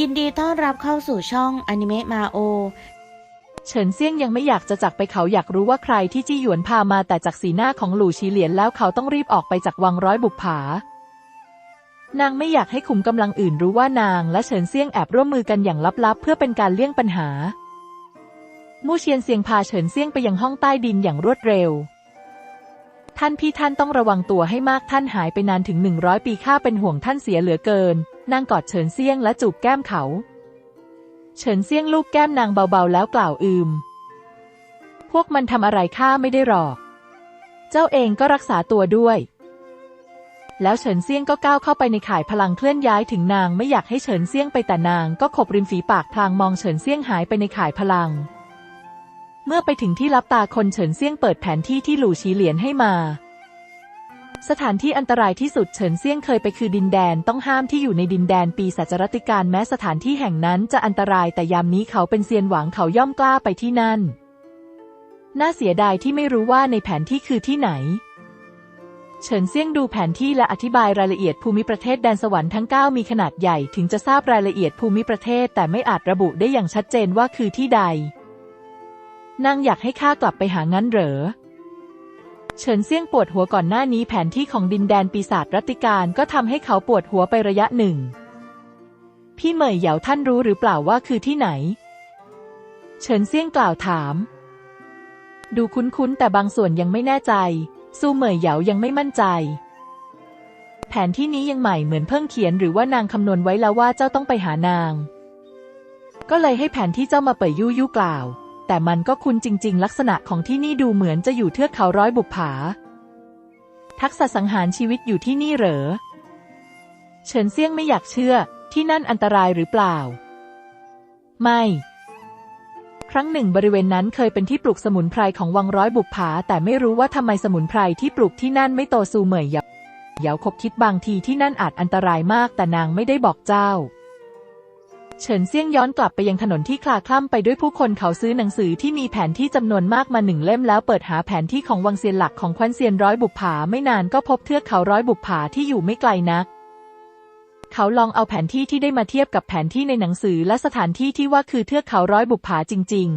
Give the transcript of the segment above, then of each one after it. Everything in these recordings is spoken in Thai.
ยินดีต้อนรับเข้าสู่ช่องอนิเมะมาโอ เฉินเซี่ยงยังไม่อยากจะจากไปเขาอยากรู้ว่าใครที่จี้หยวนพามาแต่จากสีหน้าของหลู่ชีเหลียนแล้วเขาต้องรีบออกไปจากวังร้อยบุกผา นางไม่อยากให้ขุมกำลังอื่นรู้ว่านางและเฉินเซี่ยงแอบร่วมมือกันอย่างลับๆ เพื่อเป็นการเลี่ยงปัญหามู่เชียนเซียงพาเฉินเซี่ยงไปยังห้องใต้ดินอย่างรวดเร็ว ท่านพี่ท่านต้องระวังตัวให้มากท่านหายไปนานถึงหนึ่งร้อยปีข้าเป็นห่วงท่านเสียเหลือเกิน นางกอดเฉินเซียงและจูบแก้มเขา เฉินเซียงลูบแก้มนางเบาๆแล้วกล่าวอืม พวกมันทำอะไรข้าไม่ได้หรอก เจ้าเองก็รักษาตัวด้วย แล้วเฉินเซียงก็ก้าวเข้าไปในข่ายพลังเคลื่อนย้ายถึงนางไม่อยากให้เฉินเซียงไปแต่นางก็ขบริมฝีปากพลางมองเฉินเซียงหายไปในข่ายพลัง เมื่อไปถึงที่ลับตาคนเฉินเซี่ยงเปิดแผนที่ที่หลู่ชีเหลียนให้มา สถานที่อันตรายที่สุดเฉินเซี่ยงเคยไปคือดินแดนต้องห้ามที่อยู่ในดินแดนปีศาจรติการแม้สถานที่แห่งนั้นจะอันตรายแต่ยามนี้เขาเป็นเซียนหวังเขาย่อมกล้าไปที่นั่น น่าเสียดายที่ไม่รู้ว่าในแผนที่คือที่ไหน เฉินเซี่ยงดูแผนที่และอธิบายรายละเอียดภูมิประเทศแดนสวรรค์ทั้ง 9 มีขนาดใหญ่ถึงจะทราบรายละเอียดภูมิประเทศแต่ไม่อาจระบุได้อย่างชัดเจนว่าคือที่ใด นางอยากให้ข้ากลับไปหางั้นเหรอ เฉินเซี่ยงปวดหัวก่อนหน้านี้แผนที่ของดินแดนปีศาจรัติการก็ทำให้เขาปวดหัวไประยะหนึ่ง พี่เหมยเหยาท่านรู้หรือเปล่าว่าคือที่ไหน เฉินเซี่ยงกล่าวถาม ดูคุ้นๆแต่บางส่วนยังไม่แน่ใจสู้เหมยเหยายังไม่มั่นใจ แผนที่นี้ยังใหม่เหมือนเพิ่งเขียนหรือว่านางคำนวณไว้แล้วว่าเจ้าต้องไปหานาง ก็เลยให้แผนที่เจ้ามาเปิดยู่ยู่กล่าว แต่มันก็คุ้นจริง ๆ ลักษณะของที่นี่ดูเหมือนจะอยู่เทือกเขาร้อยบุกผา ทักษะสังหารชีวิตอยู่ที่นี่เหรอ เฉินเซี่ยงไม่อยากเชื่อ ที่นั่นอันตรายหรือเปล่า ไม่ ครั้งหนึ่งบริเวณนั้นเคยเป็นที่ปลูกสมุนไพรของวังร้อยบุกผา แต่ไม่รู้ว่าทำไมสมุนไพรที่ปลูกที่นั่นไม่โตซูเหมยหยาเหยาคบคิดบางทีที่นั่นอาจอันตรายมากแต่นางไม่ได้บอกเจ้า เฉินเซี่ยงย้อนกลับไปยังถนนที่คลาคล่ำไปด้วยผู้คนเขาซื้อหนังสือที่มีแผนที่จำนวนมากมาหนึ่งเล่มแล้วเปิดหาแผนที่ของวังเซียนหลักของควันเซียนร้อยบุกผาไม่นานก็พบเทือกเขาร้อยบุกผาที่อยู่ไม่ไกลนัก เขาลองเอาแผนที่ที่ได้มาเทียบกับแผนที่ในหนังสือและสถานที่ที่ว่าคือเทือกเขาร้อยบุกผาจริง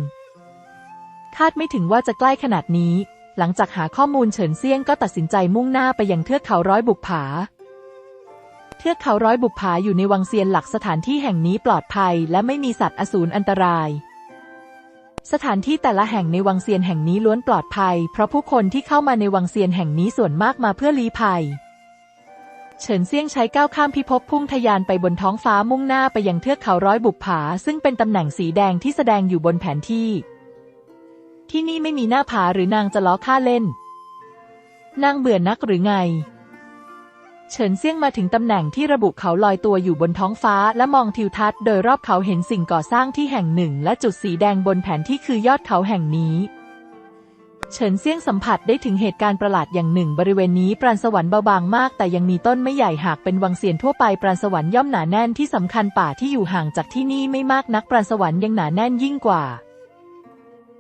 ๆ คาดไม่ถึงว่าจะใกล้ขนาดนี้ หลังจากหาข้อมูลเฉินเซี่ยงก็ตัดสินใจมุ่งหน้าไปยังเทือกเขาร้อยบุกผา ทือกเขาร้อยบุกผาอยู่ในวังเซียนหลักสถานที่แห่งนี้ปลอดภัย และไม่มีสัตว์อสูรอันตราย สถานที่แต่ละแห่งในวังเซียนแห่งนี้ล้วนปลอดภัย เพราะผู้คนที่เข้ามาในวังเซียนแห่งนี้ส่วนมากมาเพื่อลี้ภัย เฉินเซียงใช้ก้าวข้ามพิภพพุ่งทะยานไปบนท้องฟ้ามุ่งหน้าไปยังเทือกเขาร้อยบุกผา ซึ่งเป็นตำแหน่งสีแดงที่แสดงอยู่บนแผนที่ ที่นี่ไม่มีหน้าผาหรือนางจะล้อข้าเล่น นางเบื่อนักหรือไง เฉินเซี่ยงมาถึงตำแหน่งที่ระบุเขาลอยตัวอยู่บนท้องฟ้า และมองทิวทัศน์โดยรอบเขาเห็นสิ่งก่อสร้างที่แห่งหนึ่ง และจุดสีแดงบนแผนที่คือยอดเขาแห่งนี้เฉินเซี่ยงสัมผัสได้ถึงเหตุการณ์ประหลาดอย่างหนึ่ง บริเวณนี้ปราณสวรรค์เบาบางมาก แต่ยังมีต้นไม่ใหญ่หากเป็นวังเซียนทั่วไปปราณสวรรค์ย่อมหนาแน่นที่สำคัญป่าที่อยู่ห่างจากที่นี่ไม่มากนักปราณสวรรค์ยังหนาแน่นยิ่งกว่า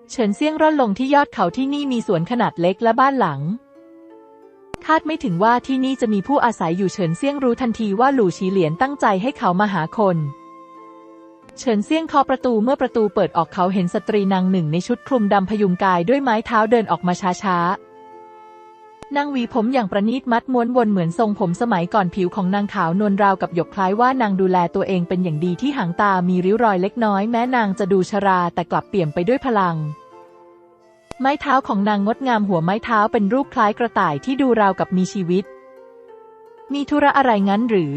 เฉินเซี่ยงร่อนลงที่ยอดเขาที่นี่มีสวนขนาดเล็กและบ้านหลัง คาดไม่ถึงว่าที่นี่จะมีผู้อาศัยอยู่เฉินเซี่ยงรู้ทันทีว่าหลู่ชีเหลียนตั้งใจให้เขามาหาคน เฉินเซี่ยงเคาะประตูเมื่อประตูเปิดออกเขาเห็นสตรีนางหนึ่งในชุดคลุมดำพยุงกายด้วยไม้เท้าเดินออกมาช้าๆนางหวีผมอย่างประณีตมัดม้วนวนเหมือนทรงผมสมัยก่อนผิวของนางขาวนวลราวกับหยกคล้ายว่านางดูแลตัวเองเป็นอย่างดีที่หางตามีริ้วรอยเล็กน้อยแม้นางจะดูชราแต่กลับเปี่ยมไปด้วยพลัง ไม้เท้าของนางงดงามหัวไม้เท้าเป็นรูปคล้ายกระต่ายที่ดูราวกับมีชีวิต มีธุระอะไรงั้นหรือ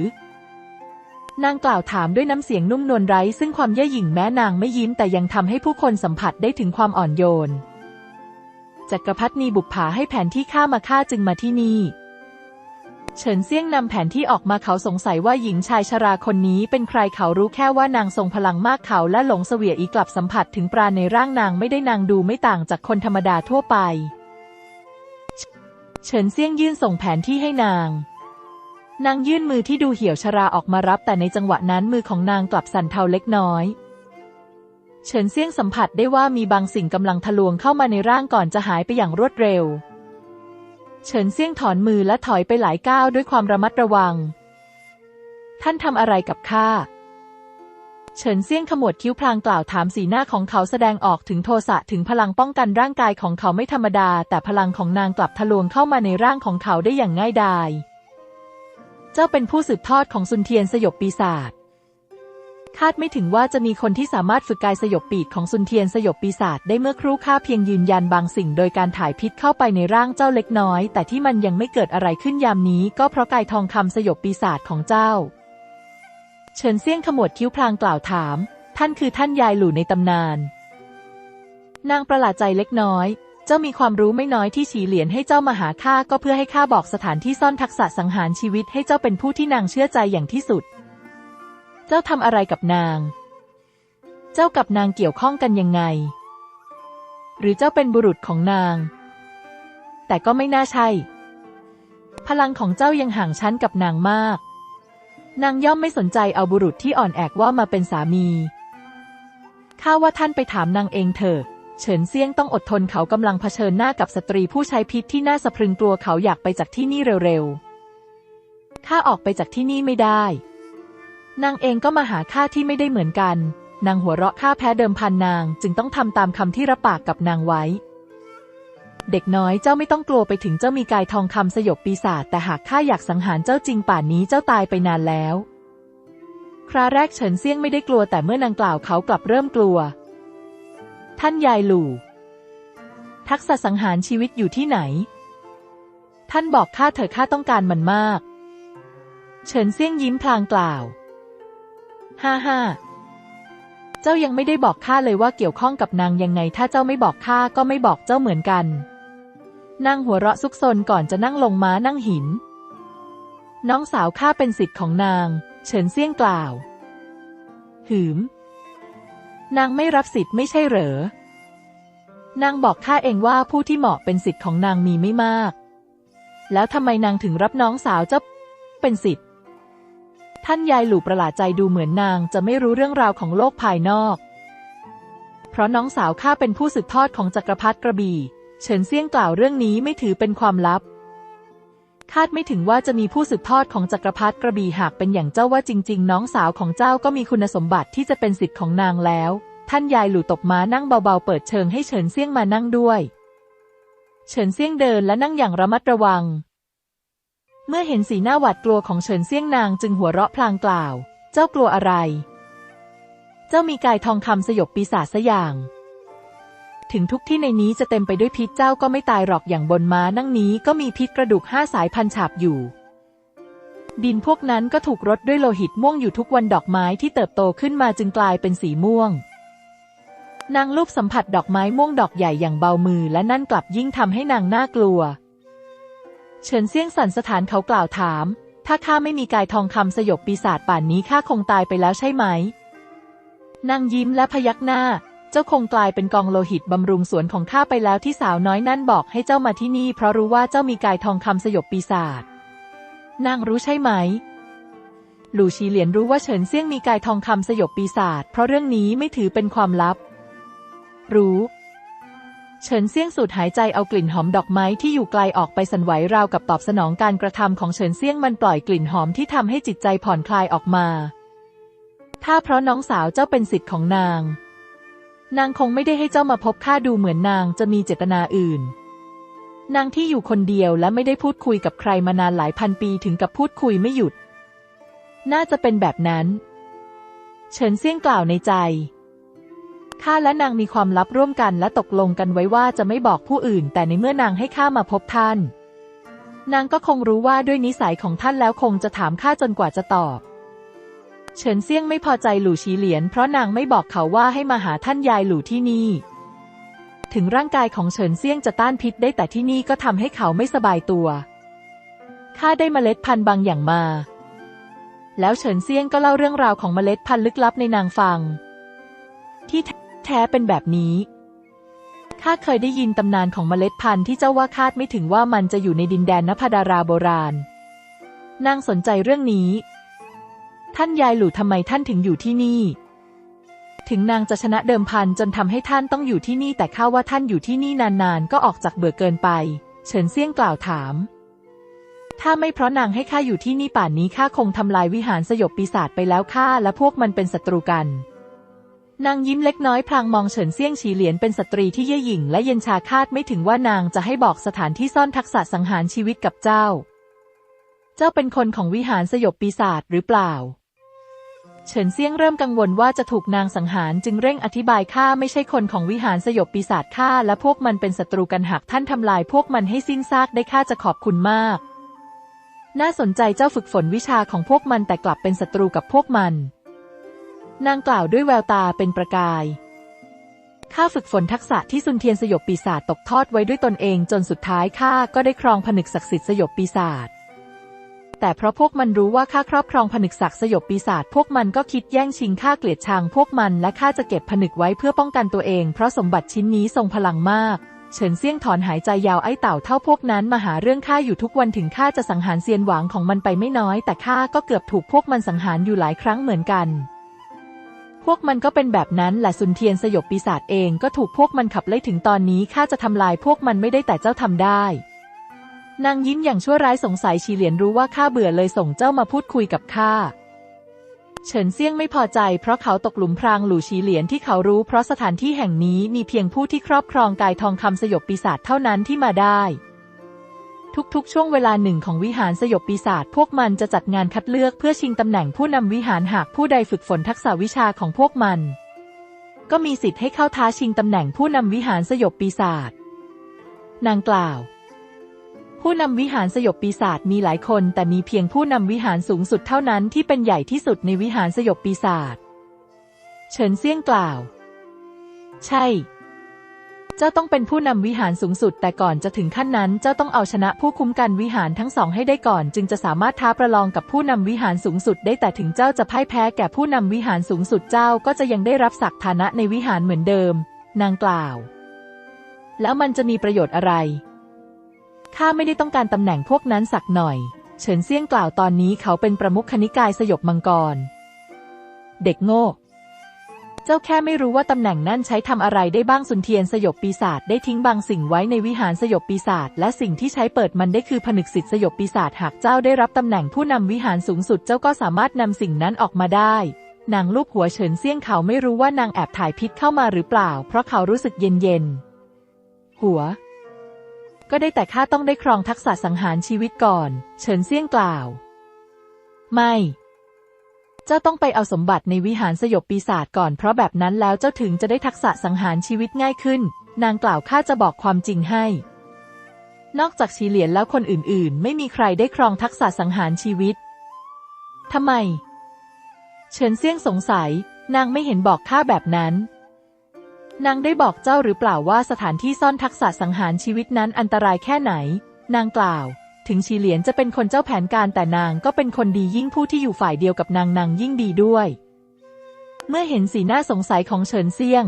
นางกล่าวถามด้วยน้ำเสียงนุ่มนวลไร้ ซึ่งความเย่อหยิ่งแม้นางไม่ยิ้มแต่ยังทำให้ผู้คนสัมผัสได้ถึงความอ่อนโยนจักรพรรดินีบุปผาให้แผนที่ข้ามาข้าจึงมาที่นี่ เฉินเซี่ยงนำแผนที่ออกมาเขาสงสัยว่าหญิงชายชราคนนี้เป็นใครเขารู้แค่ว่านางทรงพลังมากเขาและหลงเสวียอีกลับสัมผัสถึงปราในร่างนางไม่ได้นางดูไม่ต่างจากคนธรรมดาทั่วไป เฉินเซี่ยงยื่นส่งแผนที่ให้นางนางยื่นมือที่ดูเหี่ยวชราออกมารับแต่ในจังหวะนั้นมือของนางกลับสั่นเทาเล็กน้อย เฉินเซี่ยงสัมผัสได้ว่ามีบางสิ่งกำลังทะลวงเข้ามาในร่างก่อนจะหายไปอย่างรวดเร็ว เฉินเซี่ยงถอนมือและถอยไปหลายก้าวด้วยความระมัดระวัง ท่านทำอะไรกับข้า เฉินเซี่ยงขมวดคิ้วพลางกล่าวถามสีหน้าของเขาแสดงออกถึงโทสะถึงพลังป้องกันร่างกายของเขาไม่ธรรมดา แต่พลังของนางกลับทะลวงเข้ามาในร่างของเขาได้อย่างง่ายดาย เจ้าเป็นผู้สืบทอดของซุนเทียนสยบปีศาจ คาดไม่ถึงว่าจะมีคนที่สามารถฝึกกายสยบปีกของซุนเทียนสยบปีศาจได้เมื่อครู่ข้าเพียงยืนยันบางสิ่งโดยการถ่ายพิษเข้าไปในร่างเจ้าเล็กน้อย แต่ที่มันยังไม่เกิดอะไรขึ้นยามนี้ ก็เพราะกายทองคำสยบปีศาจของเจ้า เฉินเซี่ยงขมวดคิ้วพลางกล่าวถาม ท่านคือท่านยายหลู่ในตำนาน นางประหลาดใจเล็กน้อย เจ้ามีความรู้ไม่น้อยที่ฉีเหรียญให้เจ้ามาหาข้าก็เพื่อให้ข้าบอกสถานที่ซ่อนทักษะสังหารชีวิตให้เจ้าเป็นผู้ที่นางเชื่อใจอย่างที่สุด เจ้าทำอะไรกับนาง เจ้ากับนางเกี่ยวข้องกันยังไง หรือเจ้าเป็นบุรุษของนาง แต่ก็ไม่น่าใช่ พลังของเจ้ายังห่างชั้นกับนางมาก นางย่อมไม่สนใจเอาบุรุษที่อ่อนแอกว่ามาเป็นสามี ข้าว่าท่านไปถามนางเองเถอะเฉินเซี่ยงต้องอดทนเขากำลังเผชิญหน้ากับสตรีผู้ใช้พิษที่น่าสะพรึงกลัวเขาอยากไปจากที่นี่เร็วๆ ข้าออกไปจากที่นี่ไม่ได้ นางเองก็มาหาข้าที่ไม่ได้เหมือนกัน นางหัวเราะข้าแพ้เดิมพันนาง จึงต้องทำตามคำที่รับปากกับนางไว้ เด็กน้อยเจ้าไม่ต้องกลัวไปถึงเจ้ามีกายทองคำสยบปีศาจแต่หากข้าอยากสังหารเจ้าจริงป่านนี้เจ้าตายไปนานแล้ว คราแรกเฉินเซี่ยงไม่ได้กลัวแต่เมื่อนางกล่าวเขากลับเริ่มกลัว ท่านยายหลู่ทักษะสังหารชีวิตอยู่ที่ไหน ท่านบอกข้าเถอะข้าต้องการมันมาก เฉินเซี่ยงยิ้มพลางกล่าว ฮ่าฮ่าเจ้ายังไม่ได้บอกข้าเลยว่าเกี่ยวข้องกับนางยังไง ถ้าเจ้าไม่บอกข้าก็ไม่บอกเจ้าเหมือนกัน นางหัวเราะซุกซนก่อนจะนั่งลงม้านั่งหิน น้องสาวข้าเป็นสิทธิ์ของนาง เฉินเซี่ยงกล่าว หืม นางไม่รับสิทธิ์ไม่ใช่เหรอ นางบอกข้าเองว่าผู้ที่เหมาะเป็นสิทธิ์ของนางมีไม่มาก แล้วทำไมนางถึงรับน้องสาวเจ้าเป็นสิทธิ์ ท่านยายหลู่ประหลาดใจดูเหมือนนางจะไม่รู้เรื่องราวของโลกภายนอก เพราะน้องสาวข้าเป็นผู้สืบทอดของจักรพรรดิกระบี่เฉินเซี่ยงกล่าวเรื่องนี้ไม่ถือเป็นความลับ คาดไม่ถึงว่าจะมีผู้สืบทอดของจักรพรรดิกระบี่หากเป็นอย่างเจ้าว่าจริง ๆ น้องสาวของเจ้าก็มีคุณสมบัติที่จะเป็นสิทธิ์ของนางแล้ว ท่านยายหลู่ตบม้านั่งเบาๆ เปิดเชิงให้เฉินเซี่ยงมานั่งด้วย เฉินเซี่ยงเดินและนั่งอย่างระมัดระวัง เมื่อเห็นสีหน้าหวาดกลัวของเฉินเซี่ยงนางจึงหัวเราะพลางกล่าว เจ้ากลัวอะไร เจ้ามีกายทองคำสยบปีศาจซะอย่าง ถึงทุกที่ในนี้จะเต็มไปด้วยพิษเจ้าก็ไม่ตายหรอกอย่างบนม้านั่งนี้ก็มีพิษกระดูกห้าสายพันฉาบอยู่ ดินพวกนั้นก็ถูกรดด้วยโลหิตม่วงอยู่ทุกวันดอกไม้ที่เติบโตขึ้นมาจึงกลายเป็นสีม่วงนางลูบสัมผัสดอกไม้ม่วงดอกใหญ่อย่างเบามือและนั่นกลับยิ่งทำให้นางน่ากลัว เฉินเซี่ยงสันสถานเขากล่าวถาม ถ้าข้าไม่มีกายทองคำสยบปีศาจป่านนี้ข้าคงตายไปแล้วใช่ไหม นางยิ้มและพยักหน้า เจ้าคงกลายเป็นกองโลหิตบำรุงสวนของข้าไปแล้วที่สาวน้อยนั่นบอกให้เจ้ามาที่นี่เพราะรู้ว่าเจ้ามีกายทองคำสยบปีศาจ นางรู้ใช่ไหม หลู่ชีเหลียนรู้ว่าเฉินเซี่ยงมีกายทองคำสยบปีศาจเพราะเรื่องนี้ไม่ถือเป็นความลับ รู้ เฉินเซี่ยงสูดหายใจเอากลิ่นหอมดอกไม้ที่อยู่ไกลออกไปสันไหวราวกับตอบสนองการกระทำของเฉินเซี่ยงมันปล่อยกลิ่นหอมที่ทำให้จิตใจผ่อนคลายออกมา ถ้าเพราะน้องสาวเจ้าเป็นสิทธิ์ของนาง นางคงไม่ได้ให้เจ้ามาพบข้าดูเหมือนนางจะมีเจตนาอื่น นางที่อยู่คนเดียวและไม่ได้พูดคุยกับใครมานานหลายพันปีถึงกับพูดคุยไม่หยุด น่าจะเป็นแบบนั้น เฉินเซี่ยงกล่าวในใจ ข้าและนางมีความลับร่วมกันและตกลงกันไว้ว่าจะไม่บอกผู้อื่น แต่ในเมื่อนางให้ข้ามาพบท่าน นางก็คงรู้ว่าด้วยนิสัยของท่านแล้วคงจะถามข้าจนกว่าจะตอบ เฉินเซี่ยงไม่พอใจหลู่ชีเหลียน เพราะนางไม่บอกเขาว่าให้มาหาท่านยายหลู่ที่นี่ ถึงร่างกายของเฉินเซี่ยงจะต้านพิษได้แต่ที่นี่ก็ทำให้เขาไม่สบายตัว ข้าได้เมล็ดพันธุ์บางอย่างมา แล้วเฉินเซี่ยงก็เล่าเรื่องราวของเมล็ดพันธุ์ลึกลับในนางฟัง ที่ แท้เป็นแบบนี้ข้าเคยได้ยินตำนานของเมล็ดพันธุ์ที่เจ้าว่าคาดไม่ถึงว่ามันจะอยู่ในดินแดนนภดาราโบราณ นางสนใจเรื่องนี้ ท่านยายหลู่ทำไมท่านถึงอยู่ที่นี่ ถึงนางจะชนะเดิมพันจนทำให้ท่านต้องอยู่ที่นี่ แต่ข้าว่าท่านอยู่ที่นี่นานๆ ก็ออกจากเบื่อเกินไป เฉินเซี่ยงกล่าวถาม ถ้าไม่เพราะนางให้ข้าอยู่ที่นี่ป่านนี้ข้าคงทำลายวิหารสยบปีศาจไปแล้วข้าและพวกมันเป็นศัตรูกัน นางยิ้มเล็กน้อยพลางมองเฉินเซี่ยงฉีเหลียนเป็นสตรีที่เย่อหยิ่งและเย็นชาคาดไม่ถึงว่านางจะให้บอกสถานที่ซ่อนทักษะสังหารชีวิตกับเจ้า เจ้าเป็นคนของวิหารสยบปีศาจหรือเปล่า เฉินเซี่ยงเริ่มกังวลว่าจะถูกนางสังหารจึงเร่งอธิบายข้าไม่ใช่คนของวิหารสยบปีศาจข้าและพวกมันเป็นศัตรูกันหากท่านทำลายพวกมันให้สิ้นซากได้ข้าจะขอบคุณมาก น่าสนใจเจ้าฝึกฝนวิชาของพวกมันแต่กลับเป็นศัตรูกับพวกมัน นางกล่าวด้วยแววตาเป็นประกาย ข้าฝึกฝนทักษะที่ซุนเทียนสยบปีศาจตกทอดไว้ด้วยตนเองจนสุดท้ายข้าก็ได้ครองผนึกศักดิ์สิทธิ์สยบปีศาจ แต่เพราะพวกมันรู้ว่าข้าครอบครองผนึกศักดิ์สยบปีศาจพวกมันก็คิดแย่งชิงข้าเกลียดชังพวกมันและข้าจะเก็บผนึกไว้เพื่อป้องกันตัวเอง เพราะสมบัติชิ้นนี้ทรงพลังมากเฉินเซี่ยงถอนหายใจยาวไอ้เต่าเท่าพวกนั้นมาหาเรื่องข้าอยู่ทุกวันถึงข้าจะสังหารเซียนหวังของมันไปไม่น้อย แต่ข้าก็เกือบถูกพวกมันสังหารอยู่หลายครั้งเหมือนกัน วกมันก็เป็นแบบนั้นแหละซุนเทียนสยบปีศาจเองก็ถูกพวกมันขับไล่ถึงตอนนี้ข้าจะทำลายพวกมันไม่ได้แต่เจ้าทำได้ นางยิ้มอย่างชั่วร้ายสงสัยชีเหลียนรู้ว่าข้าเบื่อเลยส่งเจ้ามาพูดคุยกับข้าเฉินเซี่ยงไม่พอใจเพราะเขาตกหลุมพรางหลู่ชีเหลียนที่เขารู้เพราะสถานที่แห่งนี้มีเพียงผู้ที่ครอบครองกายทองคำสยบปีศาจเท่านั้นที่มาได้ ทุกๆ ช่วงเวลาหนึ่งของวิหารสยบปีศาจพวกมันจะจัดงานคัดเลือกเพื่อชิงตำแหน่งผู้นำวิหารหากผู้ใดฝึกฝนทักษะวิชาของพวกมัน ก็มีสิทธิ์ให้เข้าท้าชิงตำแหน่งผู้นำวิหารสยบปีศาจนางกล่าว ผู้นำวิหารสยบปีศาจมีหลายคน แต่มีเพียงผู้นำวิหารสูงสุดเท่านั้นที่เป็นใหญ่ที่สุดในวิหารสยบปีศาจเฉินเซี่ยงกล่าว ใช่ เจ้าต้องเป็นผู้นำวิหารสูงสุด แต่ก่อนจะถึงขั้นนั้น เจ้าต้องเอาชนะผู้คุ้มกันวิหารทั้งสองให้ได้ก่อน จึงจะสามารถท้าประลองกับผู้นำวิหารสูงสุด ได้แต่ถึงเจ้าจะพ่ายแพ้แก่ผู้นำวิหารสูงสุดเจ้าก็จะยังได้รับศักดิ์ฐานะในวิหารเหมือนเดิม นางกล่าว แล้วมันจะมีประโยชน์อะไรข้าไม่ได้ต้องการตำแหน่งพวกนั้นสักหน่อย เฉินเซี่ยงกล่าวตอนนี้เขาเป็นประมุขคณิกายสยบมังกร เด็กโง่ เจ้าแค่ไม่รู้ว่าตำแหน่งนั่นใช้ทำอะไรได้บ้างสุนเทียนสยบปีศาจได้ทิ้งบางสิ่งไว้ในวิหารสยบปีศาจและสิ่งที่ใช้เปิดมันได้คือผนึกสิทธิสยบปีศาจหากเจ้าได้รับตำแหน่งผู้นำวิหารสูงสุดเจ้าก็สามารถนำสิ่งนั้นออกมาได้นางลูบหัวเฉินเซี่ยงเขาไม่รู้ว่านางแอบถ่ายพิษเข้ามาหรือเปล่า เพราะเขารู้สึกเย็นเย็นๆหัว ก็ได้แต่ข้าต้องได้ครองทักษะสังหารชีวิตก่อน เฉินเซี่ยงกล่าว ไม่ เจ้าต้องไปเอาสมบัติในวิหารสยบปีศาจก่อนเพราะแบบนั้นแล้วเจ้าถึงจะได้ทักษะสังหารชีวิตง่ายขึ้น นางกล่าวข้าจะบอกความจริงให้ นอกจากชีเหลียนแล้วคนอื่นๆ ไม่มีใครได้ครองทักษะสังหารชีวิตทำไม เฉินเซี่ยงสงสัย นางไม่เห็นบอกข้าแบบนั้น นางได้บอกเจ้าหรือเปล่าว่าสถานที่ซ่อนทักษะสังหารชีวิตนั้นอันตรายแค่ไหน นางกล่าว ถึงชีเหลียนจะเป็นคนเจ้าแผนการแต่นางก็เป็นคนดียิ่งผู้ที่อยู่ฝ่ายเดียวกับนางนางยิ่งดีด้วย เมื่อเห็นสีหน้าสงสัยของเฉินเซียง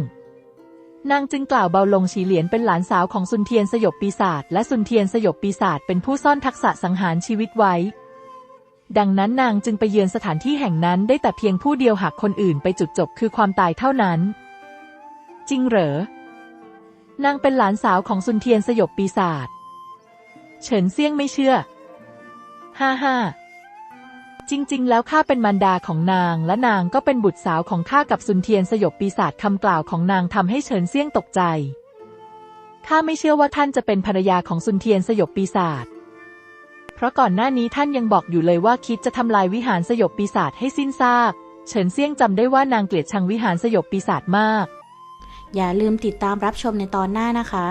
นางจึงกล่าวเบาลงชีเหลียนเป็นหลานสาวของซุนเทียนสยบปีศาจและซุนเทียนสยบปีศาจเป็นผู้ซ่อนทักษะสังหารชีวิตไว้ ดังนั้นนางจึงไปเยือนสถานที่แห่งนั้นได้แต่เพียงผู้เดียวหากคนอื่นไปจุดจบคือความตายเท่านั้น จริงเหรอนางเป็นหลานสาวของซุนเทียนสยบปีศาจ เฉินเซี่ยงไม่เชื่อ ฮ่าฮ่าจริง ๆ แล้วข้าเป็นมารดาของนาง และนางก็เป็นบุตรสาวของข้ากับซุนเทียนสยบปีศาจคำกล่าวของนางทำให้เฉินเซี่ยงตกใจ ข้าไม่เชื่อว่าท่านจะเป็นภรรยาของซุนเทียนสยบปีศาจ เพราะก่อนหน้านี้ท่านยังบอกอยู่เลยว่าคิดจะทำลายวิหารสยบปีศาจให้สิ้นซาก เฉินเซี่ยงจำได้ว่านางเกลียดชังวิหารสยบปีศาจมาก อย่าลืมติดตามรับชมในตอนหน้านะคะ